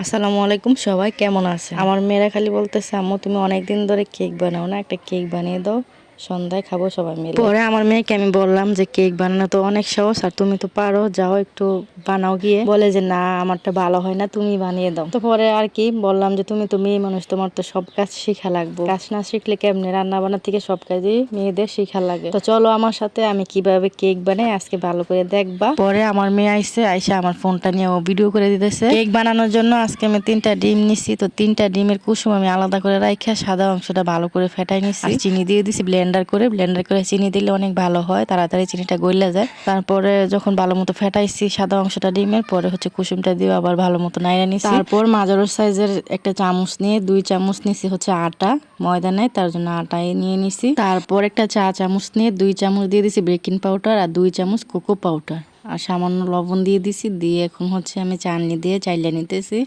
আসসালামু আলাইকুম, সবাই কেমন আছে আমার মেয়েরা খালি বলতেছে, আম্মু, তুমি অনেকদিন ধরে কেক বানাও না? একটা কেক বানিয়ে দাও। সন্ধ্যায় খাব সবাই মিলে। পরে আমার মেয়েকে আমি বললাম যে কেক বানানো তো অনেক সহজ আর তুমি তো পারো যাও একটু বানাও গিয়ে। বলে যে না আমারটা ভালো হয় না তুমি বানিয়ে দাও। তো পরে আর কি বললাম যে তুমি তো মেয়ে মানুষ তোমার তো সব কাজ শিখা লাগবে। কাজ না শিখলে কেমনে? রান্না বান্না থেকে সব কাজই মেয়েদের শিখা লাগে। তো চলো আমার সাথে আমি কীভাবে কেক বানাই আজকে ভালো করে দেখবা। পরে আমার মেয়ে আইসে আইসে আমার ফোনটা নিয়ে ও ভিডিও করে দিতেছে। কেক বানানোর জন্য আজকে আমি তিনটা ডিম নিছি তো তিনটা ডিমের কুসুম আমি আলাদা করে রাখা সাদা অংশটা ভালো করে ফেটাই নিছি। চিনি দিয়ে দিছি ব্লেন্ডার করে ব্লেন্ডার করে চিনি দিলে অনেক ভালো হয়, তাড়াতাড়ি চিনিটা গলে যায়। তারপরে যখন ভালো মতো ফেটাইছি সাদা অংশটা ডিমের, পরে হচ্ছে কুসুমটা দিয়ে আবার ভালো মতো নাইরা নিছি। তারপর মাজারো সাইজের একটা চামচ নিয়ে, দুই চামচ নিছি হচ্ছে আটা, ময়দা নেয় তার জন্য আটাই নিয়ে নিছি। তারপর একটা চা চামচ নিয়ে, দুই চামচ দিয়ে দিছি বেকিং পাউডার আর দুই চামচ কোকো পাউডার। আর সামান্য লবণ দিয়ে দিছি, দিয়ে এখন হচ্ছে আমি চাটনি দিয়ে চাইলে নিতেছি।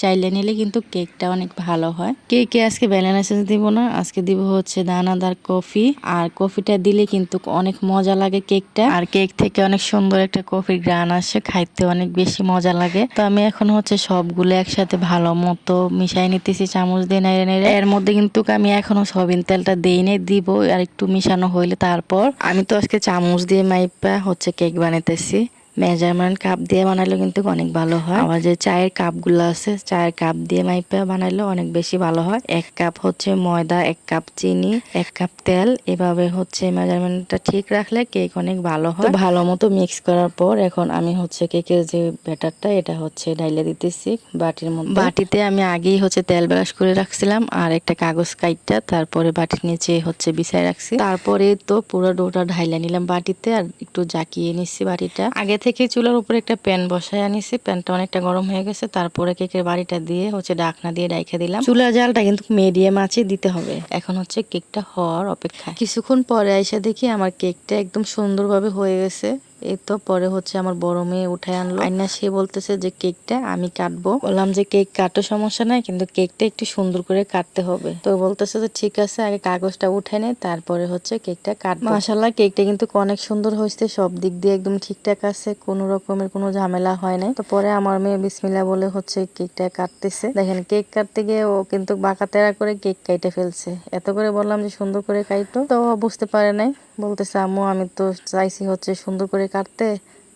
চাইলে নিলে কিন্তু কেকটা অনেক ভালো হয়। কেকে আজকে ব্যালেন এসেন্স দিব না, আজকে দিব হচ্ছে দানাদার কফি। আর কফিটা দিলে কিন্তু অনেক মজা লাগে কেকটা। আর কেক থেকে অনেক সুন্দর একটা কফির গ্রান আসে, খাইতে অনেক বেশি মজা লাগে। তো আমি এখন হচ্ছে সবগুলো একসাথে ভালো মতো মিশাই নিতেছি, চামচ দিয়ে নেড়ে নেড়ে। এর মধ্যে কিন্তু আমি এখনও সবিন তেলটা দেই নাই, দিব আর একটু মিশানো হইলে তারপর। আমি তো আজকে চামচ দিয়ে মাইপা হচ্ছে কেক বানাইতেছি। মেজারমেন্ট কাপ দিয়ে বানালে কিন্তু অনেক ভালো হয়। আবার যে চায়ের কাপগুলো আছে, চায়ের কাপ দিয়ে মাইপা বানাইলে অনেক বেশি ভালো হয়। এক কাপ হচ্ছে ময়দা, এক কাপ চিনি, এক কাপ তেল। এভাবে হচ্ছে মেজারমেন্টটা ঠিক রাখলে কেক অনেক ভালো হয়। ভালো মতো মিক্স করার পর এখন আমি হচ্ছে কেকের যে ব্যাটারটা, এটা হচ্ছে ডাইলে দিতেছি বাটির মধ্যে। বাটিতে আমি আগেই হচ্ছে তেল ব্রাশ করে রাখছিলাম আর একটা কাগজ কাইটটা, তারপরে বাটির নিচে হচ্ছে বিছাই রাখছি। তারপরে তো পুরো ডোটা ঢাইলে নিলাম বাটিতে আর একটু জাকিয়ে নিচ্ছি বাটিটা। আগে থেকে চুলার উপরে একটা প্যান বসায় আনিছি। প্যানটা অনেকটা গরম হয়ে গেছে। তারপরে কেকের বাড়িটা দিয়ে হচ্ছে ডাকনা দিয়ে ডাইখা দিলাম। চুলা জালটা কিন্তু মিডিয়াম আছে দিতে হবে। এখন হচ্ছে কেকটা হওয়ার অপেক্ষা কিছুক্ষণ পরে আইসা দেখি আমার কেকটা একদম সুন্দরভাবে হয়ে গেছে। এই তো পরে হচ্ছে আমার বড় মেয়ে উঠায় আনলো। আইনা সে বলতেছে যে, কেকটা আমি কাটবো। বললাম যে, কেক কাটো, সমস্যা নাই, কিন্তু কেকটা একটু সুন্দর করে কাটতে হবে। তো বলতেছে যে, ঠিক আছে, আগে কাগজটা উঠে নে, তারপরে হচ্ছে কেকটা কাটবো। মাসাল্লাহ কেকটা কিন্তু অনেক সুন্দর হয়েছে, সব দিক দিয়ে একদম ঠিকঠাক আছে, কোনো রকমের কোনো ঝামেলা হয় নাই। তো পরে আমার মেয়ে বিসমিল্লা বলে হচ্ছে কেকটা কাটতেছে। দেখেন, কেক কাটতে গিয়ে ও কিন্তু বাঁকা তেরা করে কেক কাইটে ফেলছে। এত করে বললাম যে, সুন্দর করে কাইটো তো বুঝতে পারে নাই। বলতেছে আম্মু আমি তো চাইছি হচ্ছে সুন্দর করে কাটতে।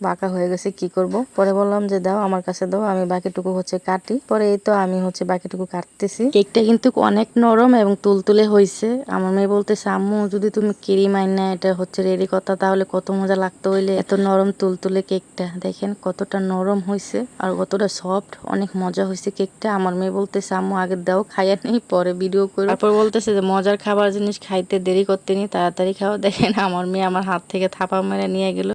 বাঁকা হয়ে গেছে কি করব? পরে বললাম যে দাও আমার কাছে দাও আমি বাকিটুকু হচ্ছে কাটি। পরে এই তো আমি হচ্ছে বাকিটুকু কাটতেছি। কেকটা কিন্তু অনেক নরম এবং তুলতুলে হয়েছে আমার মেয়ে বলতেছে আম্মু যদি তুমি ক্রিম না এটা হচ্ছে রেডি কথা তাহলে কত মজা লাগতো হইলে। এত নরম তুলতুলে কেকটা দেখেন কতটা নরম হয়েছে আর কতটা সফট অনেক মজা হয়েছে কেকটা। আমার মেয়ে বলতেছে আম্মু আগে দাও খাইয়া নেই পরে ভিডিও করে তারপর বলতেছে যে মজার খাবার জিনিস খাইতে দেরি করতে নি তাড়াতাড়ি খাও। দেখেন আমার মেয়ে আমার হাত থেকে থাপা মেরে নিয়ে গেল।